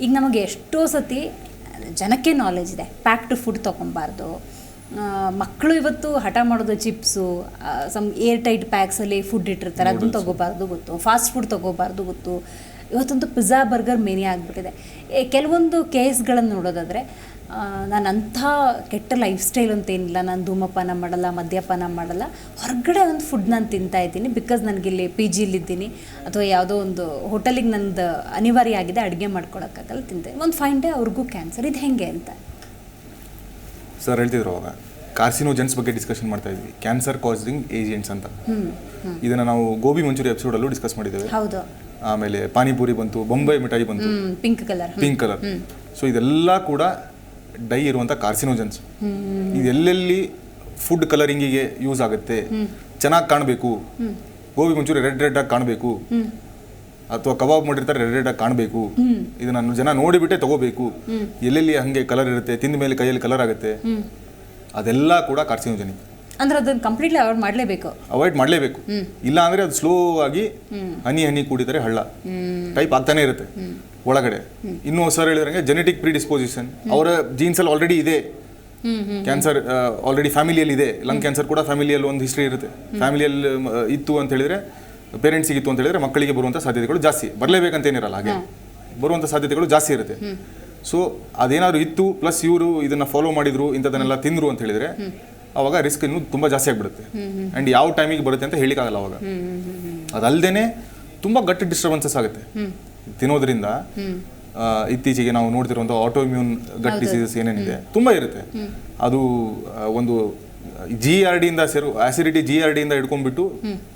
ಈಗ ನಮಗೆ ಎಷ್ಟೋ ಸತಿ ಜನಕ್ಕೆ ನಾಲೆಜ್ ಇದೆ. ಪ್ಯಾಕ್ಡ್ ಫುಡ್ ತೊಗೊಬಾರ್ದು. ಮಕ್ಕಳು ಇವತ್ತು ಹಠ ಮಾಡೋದು ಚಿಪ್ಸು ಸಮ್ ಏರ್ ಟೈಟ್ ಪ್ಯಾಕ್ಸಲ್ಲಿ ಫುಡ್ ಇಟ್ಟಿರ್ತಾರೆ. ಅದನ್ನು ತೊಗೋಬಾರ್ದು ಗೊತ್ತು. ಫಾಸ್ಟ್ ಫುಡ್ ತೊಗೋಬಾರ್ದು ಗೊತ್ತು. ಇವತ್ತಂತೂ ಪಿಜ್ಜಾ ಬರ್ಗರ್ ಮೇನಿ ಆಗಿಬಿಟ್ಟಿದೆ. ಕೆಲವೊಂದು ಕೇಸ್ಗಳನ್ನು ನೋಡೋದಾದರೆ ನಾನು ಅಂಥ ಕೆಟ್ಟ ಲೈಫ್ ಸ್ಟೈಲ್ ಅಂತ ಏನಿಲ್ಲ. ನಾನು ಧೂಮಪಾನ ಮಾಡಲ್ಲ ಮದ್ಯಪಾನ ಮಾಡಲ್ಲ. ಹೊರಗಡೆ ಒಂದು ಫುಡ್ ನಾನು ತಿಂತಾ ಇದ್ದೀನಿ. ಬಿಕಾಸ್ ನನಗಿಲ್ಲಿ ಪಿ ಜಿಲಿದ್ದೀನಿ ಅಥವಾ ಯಾವುದೋ ಒಂದು ಹೋಟೆಲಿಗೆ ನಂದು ಅನಿವಾರ್ಯ ಆಗಿದೆ ಅಡುಗೆ ಮಾಡ್ಕೊಳಕ್ಕಾಗಲ್ಲ ತಿಂತೆ ಒಂದು ಫೈನ್ ಡೇ ಅವ್ರಿಗೂ ಕ್ಯಾನ್ಸರ್ ಇದು ಹೆಂಗೆ ಅಂತ? ಸರ್ ಹೇಳ್ತಿದ್ರು ಅವಾಗ. ಕಾರ್ಸಿನೋಜೆನ್ಸ್ ಬಗ್ಗೆ ಡಿಸ್ಕಷನ್ ಮಾಡ್ತಾ ಇದ್ವಿ. ಕ್ಯಾನ್ಸರ್ ಕಾಸಿಂಗ್ ಏಜೆಂಟ್ಸ್ ಅಂತ. ಇದನ್ನು ನಾವು ಗೋಬಿ ಮಂಚೂರಿ ಎಪಿಸೋಡಲ್ಲೂ ಡಿಸ್ಕಸ್ ಮಾಡಿದ್ದೇವೆ. ಹೌದು. ಆಮೇಲೆ ಪಾನಿಪುರಿ ಬಂತು ಬೊಂಬೈ ಮಿಠಾಯಿ ಬಂತು. Pink colour pink colour so ಇದೆಲ್ಲ ಕೂಡ ಡೈ ಇರುವಂಥ ಕಾರ್ಸಿನೋಜನ್ಸ್ ಇದೆಲ್ಲೆಲ್ಲಿ ಫುಡ್ ಕಲರಿಂಗಿಗೆ ಯೂಸ್ ಆಗುತ್ತೆ? ಚೆನ್ನಾಗಿ ಕಾಣಬೇಕು. ಗೋಬಿ ಮಂಚೂರಿ ರೆಡ್ ರೆಡ್ ಆಗಿ ಕಾಣಬೇಕು. ಅಥವಾ ಕಬಾಬ್ ಮಾಡಿರ್ತಾರೆ ರೆಡ್ ರೆಡ್ ಆಗಿ ಕಾಣಬೇಕು. ಇದನ್ನ ಜನ ನೋಡಿಬಿಟ್ಟೆ ತಗೋಬೇಕು. ಎಲ್ಲೆಲ್ಲಿ ಹಂಗೆ ಕಲರ್ ಇರುತ್ತೆ ತಿಂದ ಮೇಲೆ ಕೈಯಲ್ಲಿ ಕಲರ್ ಆಗುತ್ತೆ. ಅದೆಲ್ಲ ಕೂಡ ಕಾರ್ಸಿನೋಜನಿಕ್ ಅಂದ್ರೆ ಅದನ್ನ ಕಂಪ್ಲೀಟ್ಲಿ ಅವಾಯ್ಡ್ ಮಾಡಲೇಬೇಕು. ಅವಾಯ್ಡ್ ಮಾಡಲೇಬೇಕು. ಇಲ್ಲ ಅಂದ್ರೆ ಅದು ಸ್ಲೋ ಆಗಿ ಹನಿ ಹನಿ ಕೂಡಿದರೆ ಹಳ್ಳ. ಟೈಪ್ ಆಗ್ತಾನೆ ಇರುತ್ತೆ. ಒಳಗಡೆ. ಇನ್ನು ಸರ್ ಹೇಳಿದ್ರಂಗೆ ಜೆನೆಟಿಕ್ ಪ್ರಿಡಿಸ್ಪೋಸಿಷನ್ ಅವರ ಜೀನ್ಸ್ ಅಲ್ಲಿ ಆಲ್ರೆಡಿ ಇದೆ. ಕ್ಯಾನ್ಸರ್ ಆಲ್ರೆಡಿ ಫ್ಯಾಮಿಲಿಯಲ್ಲಿ ಇದೆ. ಲಂಗ್ ಕ್ಯಾನ್ಸರ್ ಕೂಡ ಫ್ಯಾಮಿಲಿಯಲ್ಲಿ ಒಂದು ಹಿಸ್ಟ್ರಿ ಇರುತ್ತೆ. ಫ್ಯಾಮಿಲಿಯಲ್ಲಿ ಇತ್ತು ಅಂತ ಹೇಳಿದ್ರೆ ಪೇರೆಂಟ್ಸಿಗೆ ಇತ್ತು ಅಂತ ಹೇಳಿದ್ರೆ ಮಕ್ಕಳಿಗೆ ಬರುವಂಥ ಸಾಧ್ಯತೆಗಳು ಜಾಸ್ತಿ. ಬರಲೇಬೇಕಂತೇನಿರಲ್ಲ ಹಾಗೆ. ಬರುವಂಥ ಸಾಧ್ಯತೆಗಳು ಜಾಸ್ತಿ ಇರುತ್ತೆ. ಸೊ ಅದೇನಾದ್ರು ಇತ್ತು ಪ್ಲಸ್ ಇವರು ಇದನ್ನ ಫಾಲೋ ಮಾಡಿದ್ರು ಇಂಥದನ್ನೆಲ್ಲ ತಿಂದ್ರು ಅಂತ ಹೇಳಿದ್ರೆ ಅವಾಗ ರಿಸ್ಕ್ ಇನ್ನೂ ತುಂಬಾ ಜಾಸ್ತಿ ಆಗಿಬಿಡುತ್ತೆ. ಆ್ಯಂಡ್ ಯಾವ ಟೈಮಿಗೆ ಬರುತ್ತೆ ಅಂತ ಹೇಳಿಕ್ಕಾಗಲ್ಲ ಅವಾಗ. ಅದಲ್ದೇನೆ ತುಂಬಾ ಗಟ್ಟಿ ಡಿಸ್ಟರ್ಬೆನ್ಸಸ್ ಆಗುತ್ತೆ. ತಿನ್ನೋದ್ರಿಂದ ಇತ್ತೀಚೆಗೆ ನಾವು ನೋಡ್ತಿರುವಂಥ ಆಟೋಮ್ಯೂನ್ ಗಟ್ ಡಿಸೀಸಸ್ ಏನೇನಿದೆ ತುಂಬಾ ಇರುತ್ತೆ. ಅದು ಒಂದು ಜಿ ಆರ್ ಡಿಯಿಂದ ಸೇರು ಆಸಿಡಿಟಿ ಜಿ ಆರ್ ಡಿಯಿಂದ ಹಿಡ್ಕೊಂಡ್ಬಿಟ್ಟು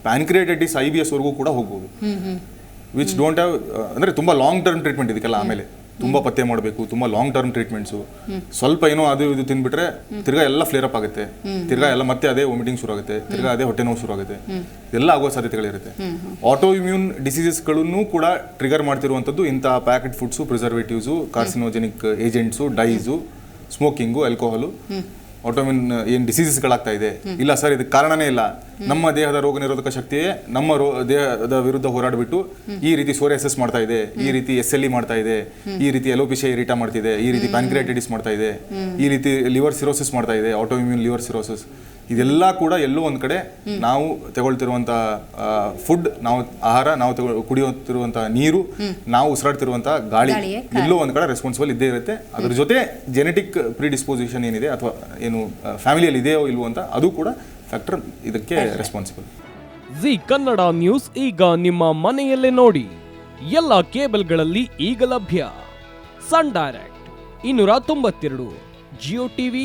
ಪ್ಯಾನ್ಕ್ರಿಯೇಟೈಟಿಸ್ ಐ ಬಿ ಎಸ್ ವರೆಗೂ ಕೂಡ ಹೋಗ್ಬೋದು. ವಿಚ್ ಡೋಂಟ್ ಹ್ಯಾವ್ ಅಂದ್ರೆ ತುಂಬಾ ಲಾಂಗ್ ಟರ್ಮ್ ಟ್ರೀಟ್ಮೆಂಟ್ ಇದಕ್ಕೆಲ್ಲ ಆಮೇಲೆ. ತುಂಬಾ ಪತ್ತೆ ಮಾಡಬೇಕು ತುಂಬಾ ಲಾಂಗ್ ಟರ್ಮ್ ಟ್ರೀಟ್ಮೆಂಟ್ಸು ಸ್ವಲ್ಪ ಏನೋ ಅದು ಇದು ತಿನ್ಬಿಟ್ರೆ ತಿರ್ಗಾ ಎಲ್ಲ ಫ್ಲೇರ್ ಅಪ್ ಆಗುತ್ತೆ. ತಿರ್ಗಾ ಎಲ್ಲ ಮತ್ತೆ ಅದೇ ವಾಮಿಟಿಂಗ್ ಶುರು ಆಗುತ್ತೆ. ತಿರ್ಗಾ ಅದೇ ಹೊಟ್ಟೆ ನೋವು ಶುರು ಆಗುತ್ತೆ. ಎಲ್ಲ ಆಗೋ ಸಾಧ್ಯತೆಗಳಿರುತ್ತೆ ಆಟೋ ಇಮ್ಯೂನ್ ಡಿಸೀಸಸ್ಗಳನ್ನು ಕೂಡ ಟ್ರಿಗರ್ ಮಾಡ್ತಿರುವಂಥದ್ದು ಇಂತಹ packet foods preservatives carcinogenic agents dyes smoking alcohol autoimmune ಏನು ಡಿಸೀಸಸ್ಗಳಾಗ್ತಾ ಇದೆ. ಇಲ್ಲ ಸರ್ ಇದಕ್ಕೆ ಕಾರಣನೇ ಇಲ್ಲ. ನಮ್ಮ ದೇಹದ ರೋಗ ನಿರೋಧಕ ಶಕ್ತಿಯೇ ನಮ್ಮ ರೋ ದೇಹದ ವಿರುದ್ಧ ಹೋರಾಡಿಬಿಟ್ಟು ಈ ರೀತಿ ಸೋರಿಯಾಸಿಸ್ ಮಾಡ್ತಾ ಇದೆ. ಈ ರೀತಿ ಎಸ್ ಎಲ್ ಇ ಮಾಡ್ತಾ ಇದೆ. ಈ ರೀತಿ ಎಲೋಪಿಷಿಯಾ ಇರಿಟಾ ಮಾಡ್ತಿದೆ. ಈ ರೀತಿ ಪ್ಯಾನ್ಕ್ರಿಯಾಟಿಟಿಸ್ ಮಾಡ್ತಾ ಇದೆ. ಈ ರೀತಿ ಲಿವರ್ ಸಿರೋಸಿಸ್ ಮಾಡ್ತಾ ಇದೆ. ಆಟೋಇಮ್ಯೂನ್ ಲಿವರ್ ಸಿರೋಸಿಸ್ ಇದೆಲ್ಲ ಕೂಡ ಎಲ್ಲೋ ಒಂದು ಕಡೆ ನಾವು ತಗೊಳ್ತಿರುವಂಥ ಫುಡ್ ನಾವು ಆಹಾರ ನಾವು ತಗೊ ಕುಡಿಯುತ್ತಿರುವಂತ ನೀರು ನಾವು ಉಸಿರಾಡ್ತಿರುವಂಥ ಗಾಳಿ. ಎಲ್ಲೋ ಒಂದ್ ಕಡೆ ರೆಸ್ಪಾನ್ಸಿಬಲ್ ಇದ್ದೇ ಇರುತ್ತೆ. ಅದ್ರ ಜೊತೆ ಜೆನೆಟಿಕ್ ಪ್ರಿಡಿಸ್ಪೋಸಿಷನ್ ಏನಿದೆ ಅಥವಾ ಏನು ಫ್ಯಾಮಿಲಿಯಲ್ಲಿ ಇದೆಯೋ ಇಲ್ವೋ ಅಂತ ಅದು ಕೂಡ ಫ್ಯಾಕ್ಟರ್ ಇದಕ್ಕೆ ರೆಸ್ಪಾನ್ಸಿಬಲ್ ಜಿ ಕನ್ನಡ ನ್ಯೂಸ್ ಈಗ ನಿಮ್ಮ ಮನೆಯಲ್ಲೇ ನೋಡಿ. ಎಲ್ಲ ಕೇಬಲ್ಗಳಲ್ಲಿ ಈಗ ಲಭ್ಯ. ಸನ್ ಡೈರೆಕ್ಟ್ ಇನ್ನೂರ ತೊಂಬತ್ತೆರಡು ಜಿಯೋ ಟಿವಿ